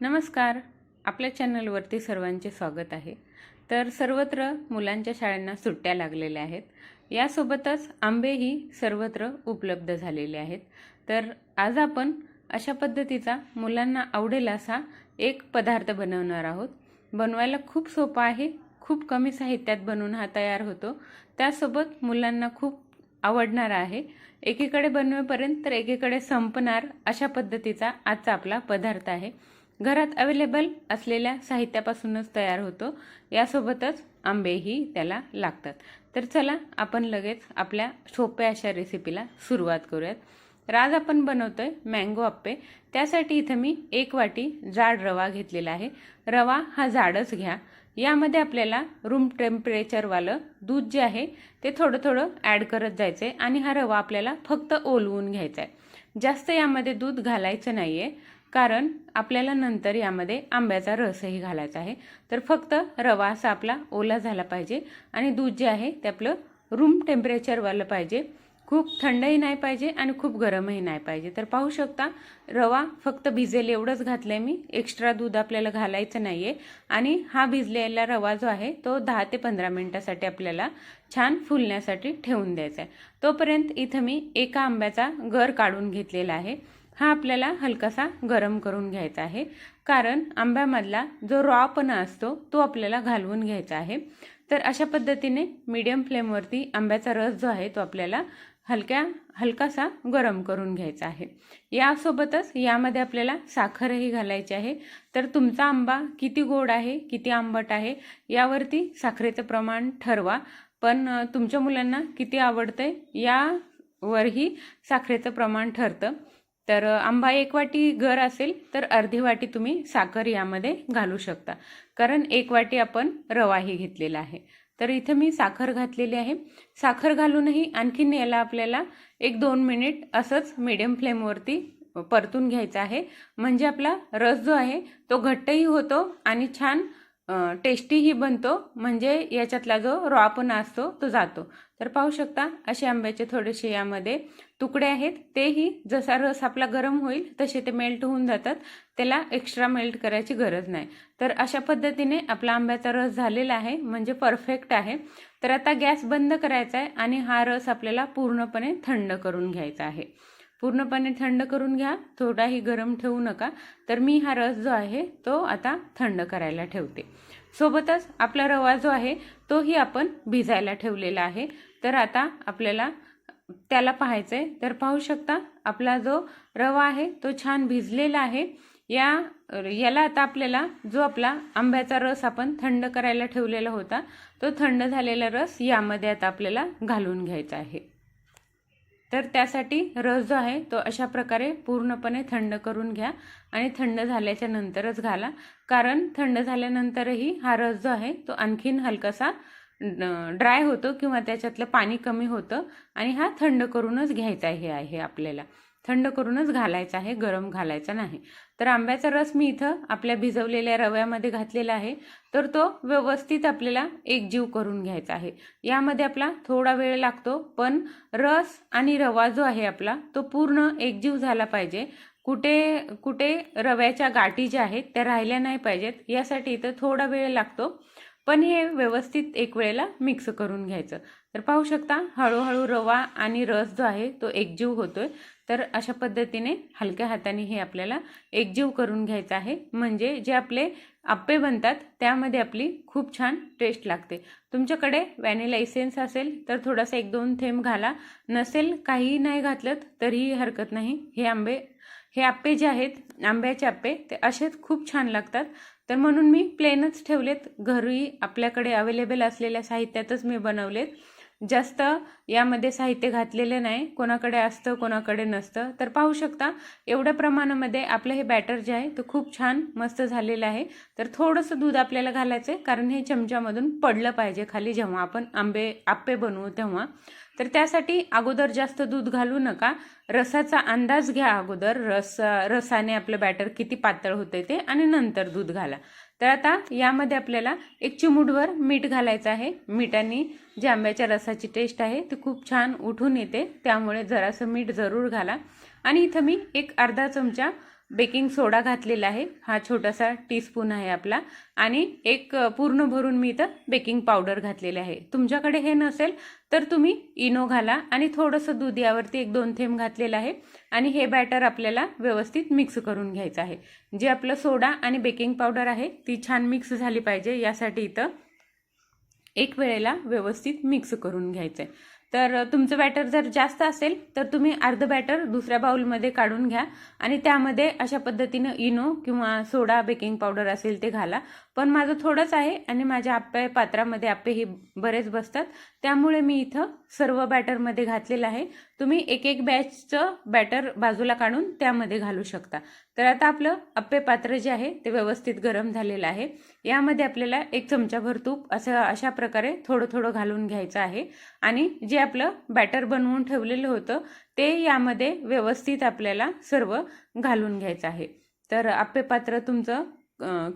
नमस्कार. आपल्या चॅनलवरती सर्वांचे स्वागत आहे. तर सर्वत्र मुलांच्या शाळांना सुट्ट्या लागलेल्या आहेत. यासोबतच आंबेही सर्वत्र उपलब्ध झालेले आहेत. तर आज आपण अशा पद्धतीचा मुलांना आवडेल असा एक पदार्थ बनवणार आहोत. बनवायला खूप सोपा आहे. खूप कमी साहित्यात बनवून हा तयार होतो. त्यासोबत मुलांना खूप आवडणार आहे. एकीकडे बनवेपर्यंत तर एकीकडे संपणार अशा पद्धतीचा आजचा आपला पदार्थ आहे. घरात अवेलेबल असलेल्या साहित्यापासूनच तयार होतो. यासोबतच आंबेही त्याला लागतात. तर चला आपण लगेच आपल्या सोप्या अशा रेसिपीला सुरुवात करूयात. आज आपण आहे मँगो आप्पे. त्यासाठी इथं मी एक वाटी जाड रवा घेतलेला आहे. रवा हा जाडच घ्या. यामध्ये आपल्याला रूम टेम्परेचरवालं दूध जे आहे ते थोडं थोडं ॲड करत जायचं आहे आणि हा रवा आपल्याला फक्त ओलवून घ्यायचा आहे जास्त यामध्ये दूध घालायचं नाही आहे कारण आपल्याला नंतर यामध्ये आंब्याचा रसही घालायचा आहे. तर फक्त रवा असा आपला ओला झाला पाहिजे आणि दूध जे आहे ते आपलं रूम टेम्परेचरवालं पाहिजे. खूप थंडही नाही पाहिजे आणि खूप गरमही नाही पाहिजे. तर पाहू शकता रवा फक्त भिजेल एवढंच घातलं आहे मी. एक्स्ट्रा दूध आपल्याला घालायचं नाही आहे आणि हा भिजलेला रवा जो आहे तो दहा ते पंधरा मिनटासाठी आपल्याला छान फुलण्यासाठी ठेवून द्यायचा आहे. तोपर्यंत इथं मी एका आंब्याचा गर काढून घेतलेला आहे. हा आपल्याला हलकासा गरम करून घ्यायचा आहे. कारण आंब्यामधला जो रॉपणा असतो तो आपल्याला घालवून घ्यायचा आहे. तर अशा पद्धतीने मीडियम फ्लेमवरती आंब्याचा रस जो आहे तो आपल्याला हलक्या हलकासा गरम करून घ्यायचा आहे. यासोबतच यामध्ये आपल्याला साखरही घालायची आहे. तर तुमचा आंबा किती गोड आहे किती आंबट आहे यावरती साखरेचं प्रमाण ठरवा. पण तुमच्या मुलांना किती आवडतं यावरही साखरेचं प्रमाण ठरतं. तर आंबा एक वाटी घर असेल तर अर्धी वाटी तुम्ही साखर यामध्ये घालू शकता. कारण एक वाटी आपण रवाही घेतलेला आहे. तर इथं मी साखर घातलेली आहे. साखर घालूनही आणखीन याला आपल्याला एक दोन मिनिट असंच मिडियम फ्लेमवरती परतून घ्यायचा आहे. म्हणजे आपला रस जो आहे तो घट्टही होतो आणि छान टेस्टीही बनतो. म्हणजे याच्यातला जो रॉपणा असतो तो जातो. तर पाहू शकता असे आंब्याचे थोडेसे यामध्ये तुकडे आहेत. तेही जसा रस आपला गरम होईल तसे ते मेल्ट होऊन जातात. त्याला एक्स्ट्रा मेल्ट करायची गरज नाही. तर अशा पद्धतीने आपला आंब्याचा रस झालेला आहे म्हणजे परफेक्ट आहे. तर आता गॅस बंद करायचा आहे आणि हा रस आपल्याला पूर्णपणे थंड करून घ्यायचा आहे. पूर्णपणे थंड करून घ्या थोडाही गरम ठेवू नका. तर मी हा रस जो आहे तो आता थंड करायला ठेवते. सोबतच आपला रवा जो आहे तोही आपण भिजायला ठेवलेला आहे. तर आता आपल्याला त्याला पाहायचं आहे तर पाहू शकता आपला जो रवा आहे तो छान भिजलेला आहे. या याला आता आपल्याला जो आपला आंब्याचा रस आपण थंड करायला ठेवलेला होता तो थंड झालेला रस यामध्ये आता आपल्याला घालून घ्यायचा आहे. तर त्यासाठी रस जो आहे तो अशा प्रकारे पूर्णपणे थंड करून घ्या आणि थंड झाल्याच्या नंतरच घाला. कारण थंड झाल्यानंतरही हा रस जो आहे तो आणखीन हलकासा ड्राय होतो किंवा त्याच्यातलं पाणी कमी होतं आणि हा थंड करूनच घ्यायचा हे आहे आपल्याला. थंड करूनच घालायचा आहे गरम घालायचा नाही. तर आंब्याचा रस मी इथं आपल्या भिजवलेल्या रव्यामध्ये घातलेला आहे. तर तो व्यवस्थित आपल्याला एकजीव करून घ्यायचा आहे. यामध्ये आपला थोडा वेळ लागतो पण रस आणि रवा जो आहे आपला तो पूर्ण एकजीव झाला पाहिजे. कुठे कुठे रव्याच्या गाठी ज्या आहेत त्या राहिल्या नाही पाहिजेत. यासाठी इथं थोडा वेळ लागतो. पण हे व्यवस्थित एक वेळेला मिक्स करून घ्यायचं. तर पाहू शकता हळूहळू रवा आणि रस जो आहे तो एकजीव होतोय. तर अशा पद्धतीने हलक्या हाताने हे आपल्याला एकजीव करून घ्यायचं आहे. म्हणजे जे आपले आप्पे बनतात त्यामध्ये आपली खूप छान टेस्ट लागते. तुमच्याकडे व्हॅनिला इसेन्स असेल तर थोडासा एक दोन थेंब घाला. नसेल काहीही नाही घातलं तरीही हरकत नाही. हे आंबे हे आप्पे जे आहेत आंब्याचे आप्पे ते असेच खूप छान लागतात. तर म्हणून मी प्लेनच ठेवलेत. घरी आपल्याकडे अवेलेबल असलेल्या साहित्यातच मी बनवलेत. जास्त यामध्ये साहित्य घातलेलं नाही. कोणाकडे असतं कोणाकडे नसतं. तर पाहू शकता एवढ्या प्रमाणामध्ये आपलं हे बॅटर जे आहे ते खूप छान मस्त झालेलं आहे. तर थोडंसं दूध आपल्याला घालायचं आहे कारण हे चमच्यामधून पडलं पाहिजे खाली जेव्हा आपण आंबे आप्पे बनवू तेव्हा. तर त्यासाठी अगोदर जास्त दूध घालू नका. रसाचा अंदाज घ्या अगोदर. रस रसाने आपलं बॅटर किती पातळ होते ते आणि नंतर दूध घाला. तर आता यामध्ये आपल्याला एक चिमूटभर मीठ घालायचं आहे. मिठाने जे आंब्याच्या रसाची टेस्ट आहे ती खूप छान उठून येते. त्यामुळे जरासं मीठ जरूर घाला. आणि इथं मी एक अर्धा चमचा बेकिंग सोडा घातलेला आहे. हा छोटासा टीस्पून आहे आपला. आणि एक पूर्ण भरून मी इथं बेकिंग पावडर घातलेले आहे. तुमच्याकडे हे नसेल तर तुम्ही इनो घाला आणि थोडंसं दूध यावरती एक दोन थेंब घातलेलं आहे. आणि हे बॅटर आपल्याला व्यवस्थित मिक्स करून घ्यायचं आहे. जे आपलं सोडा आणि बेकिंग पावडर आहे ती छान मिक्स झाली पाहिजे. यासाठी इथं एक वेळेला व्यवस्थित मिक्स करून घ्यायचं आहे तर तुमचं बॅटर जर जास्त असेल तर तुम्ही अर्धं बॅटर दुसऱ्या बाउलमध्ये काढून घ्या. आणि त्यामध्ये अशा पद्धतीनं इनो किंवा सोडा बेकिंग पावडर असेल ते घाला. पण माझं थोडंच आहे आणि माझ्या आप्पे पात्रामध्ये आप्पे हे बरेच बसतात. त्यामुळे मी इथं सर्व बॅटरमध्ये घातलेलं आहे. तुम्ही एक एक बॅचचं बॅटर बाजूला काढून त्यामध्ये घालू शकता. तर आता आपलं आप्पे पात्र जे आहे ते व्यवस्थित गरम झालेलं आहे. यामध्ये आपल्याला एक चमचाभर तूप असं अशा प्रकारे थोडं थोडं घालून घ्यायचं आहे. आणि जे आपलं बॅटर बनवून ठेवलेलं होतं ते यामध्ये व्यवस्थित आपल्याला सर्व घालून घ्यायचं आहे. तर आप्पे पात्र तुमचं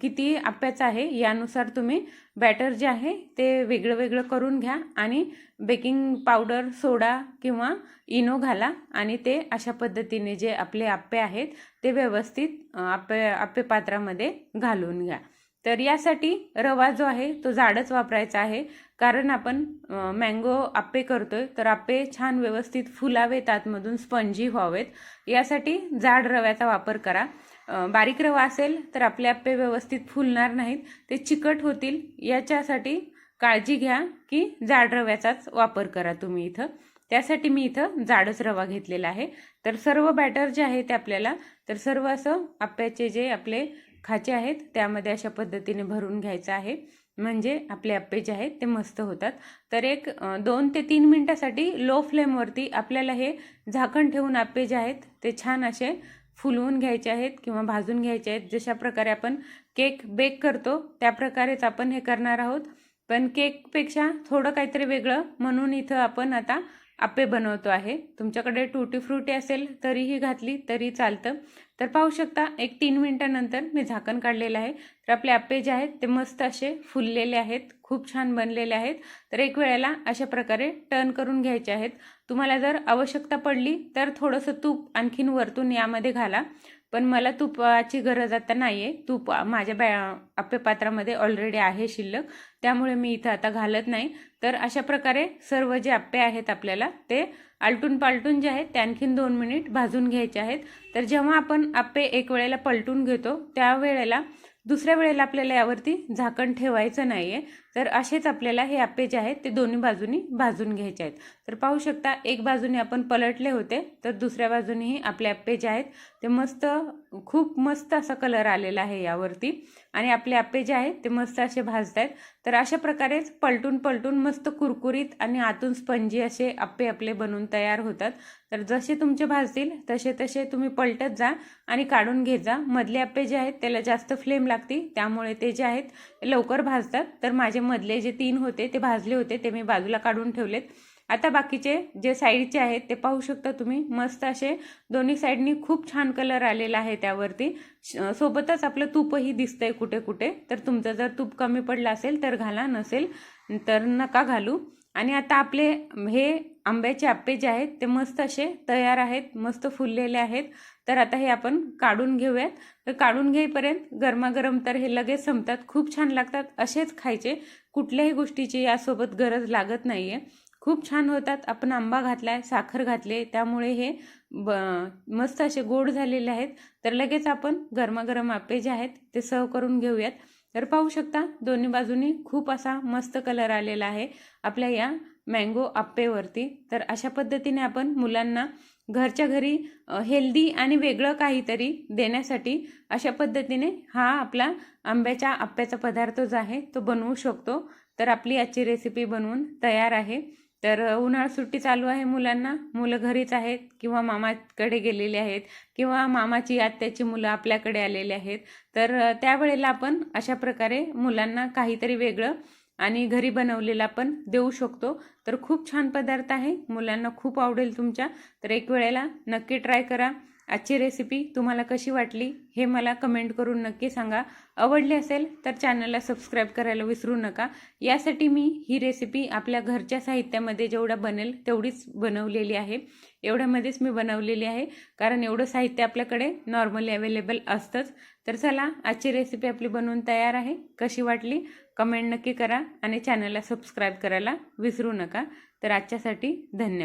किती आप्याचं आहे यानुसार तुम्ही बॅटर जे आहे ते वेगळं वेगळं करून घ्या आणि बेकिंग पावडर सोडा किंवा इनो घाला आणि ते अशा पद्धतीने जे आपले आप्पे आहेत ते व्यवस्थित आप्पे आप्पे पात्रामध्ये घालून घ्या. तर यासाठी रवा जो आहे तो जाडच वापरायचा आहे. कारण आपण मँगो आप्पे करतोय तर आप्पे छान व्यवस्थित फुलावेत आतमधून स्पंजी व्हावेत. यासाठी जाड रव्याचा वापर करा. बारीक रवा असेल तर आपले आप्पे व्यवस्थित फुलणार नाहीत. ते चिकट होतील. याच्यासाठी काळजी घ्या की जाड रव्याचाच वापर करा तुम्ही इथं. त्यासाठी मी इथं जाडच रवा घेतलेला आहे. तर सर्व बॅटर जे आहे ते आपल्याला तर सर्व असं आप्याचे जे आपले खाचे आहेत त्यामध्ये अशा पद्धतीने भरून घ्यायचं आहे. म्हणजे आपले आप्पे जे आहेत ते मस्त होतात. तर एक दोन ते तीन मिनटासाठी लो फ्लेमवरती आपल्याला हे झाकण ठेवून आप्पे जे आहेत ते छान असे फुलवून घ्यायचे आहेत किंवा भाजून घ्यायचे आहेत. जशा प्रकारे आपण केक बेक करतो त्या प्रकारेच आपण हे करणार आहोत. पण केकपेक्षा थोडं काहीतरी वेगळं म्हणून इथं आपण आता आप्पे बनवतो आहे. तुमच्याकडे टुटी फ्रुटी असेल तरीही घातली तरी चालतं. तर पाहू शकता एक तीन मिनटानंतर मी झाकण काढलेलं आहे. तर आपले आप्पे जे आहेत ते मस्त असे फुललेले आहेत खूप छान बनलेले आहेत. तर एक वेळेला अशा प्रकारे टर्न करून घ्यायचे आहेत. तुम्हाला जर आवश्यकता पडली तर थोडंसं तूप आणखीन वरतून यामध्ये घाला. पण मला तुपाची गरज आता नाही आहे तूप माझ्या बॅ आप्पे पात्रामध्ये ऑलरेडी आहे शिल्लक. त्यामुळे मी इथं आता घालत नाही. तर अशा प्रकारे सर्व जे आप्पे आहेत आपल्याला ते आलटून पालटून जे आहेत ते आणखीन दोन मिनिट भाजून घ्यायचे आहेत. तर जेव्हा आपण आप्पे एक वेळेला पलटून घेतो त्या वेळेला दुसऱ्या वेळेला आपल्याला यावरती झाकण ठेवायचं नाही आहे तर असेच आपल्याला हे आप्पे जे आहेत ते दोन्ही बाजूनी भाजून घ्यायचे आहेत. तर पाहू शकता एक बाजूने आपण पलटले होते तर दुसऱ्या बाजूनेही आपले आप्पे जे आहेत. ते मस्त खूप मस्त असा कलर आलेला आहे यावरती. आणि आपले आप्पे जे आहेत ते मस्त असे भाजत आहेत तर अशा प्रकारेच पलटून पलटून मस्त कुरकुरीत आणि आतून स्पंजी असे आप्पे आपले बनून तयार होतात. तर जसे तुमचे भाजतील तसे तसे तुम्ही पलटत जा आणि काढून घेत जा. मधले आप्पे जे आहेत त्याला जास्त फ्लेम लागते त्यामुळे ते जे आहेत लवकर भाजतात. तर माझे मधले जे तीन होते ते भाजले होते ते मी बाजूला काढून ठेवलेत. आता बाकीचे जे साईडचे आहेत ते पाहू शकता तुम्ही. मस्त असे दोन्ही साईडनी खूप छान कलर आलेला आहे त्यावरती. श- सोबतच आपलं तूपही दिसतंय कुठे कुठे. तर तुमचं जर तूप कमी पडलं असेल तर घाला. नसेल तर नका घालू. आणि आता आपले हे आंब्याचे आप्पे जे आहेत ते मस्त असे तयार आहेत मस्त फुललेले आहेत. तर आता हे आपण काढून घेऊयात. तर काढून घेईपर्यंत गरमागरम तर हे लगेच संपतात. खूप छान लागतात. असेच खायचे. कुठल्याही गोष्टीची यासोबत गरज लागत नाही आहे खूप छान होतात. आपण आंबा घातलाय साखर घातले त्यामुळे हे ब मस्त असे गोड झालेले आहेत. तर लगेच आपण गरमागरम आप्पे जे आहेत ते सर्व करून घेऊयात. तर पाहू शकता दोन्ही बाजूनी खूप असा मस्त कलर आलेला आहे. आपल्या या मँगो आप्पेवरती. तर अशा पद्धतीने आपण मुलांना घरच्या घरी हेल्दी आणि वेगळं काहीतरी देण्यासाठी अशा पद्धतीने हा आपला आंब्याच्या आप्प्याचा पदार्थ जो आहे तो बनवू शकतो. तर आपली आजची रेसिपी बनवून तयार आहे. तर उन्हाळा सुट्टी चालू आहे मुलांना. मुलं घरीच आहेत किंवा मामाकडे गेलेले आहेत किंवा मामाची आत्याची मुलं आपल्याकडे आलेले आहेत. तर त्यावेळेला आपण अशा प्रकारे मुलांना काहीतरी वेगळं आणि घरी बनवलेला पण देऊ शकतो. तर खूप छान पदार्थ आहे. मुलांना खूप आवडेल तुमच्या. तर एक वेळेला नक्की ट्राय करा. आजची रेसिपी तुम्हाला कशी वाटली हे मला कमेंट करून नक्की सांगा. आवडली असेल तर चॅनलला सबस्क्राईब करायला विसरू नका. यासाठी मी ही रेसिपी आपल्या घरच्या साहित्यामध्ये जेवढा बनेल तेवढीच बनवलेली आहे. एवढ्यामध्येच मी बनवलेली आहे. कारण एवढं साहित्य आपल्याकडे नॉर्मली अवेलेबल असतंच. तर चला आजची रेसिपी आपली बनवून तयार आहे. कशी वाटली? कमेंट नक्की करा आणि चॅनलला सबस्क्राईब करायला विसरू नका. तर आजच्यासाठी धन्यवाद.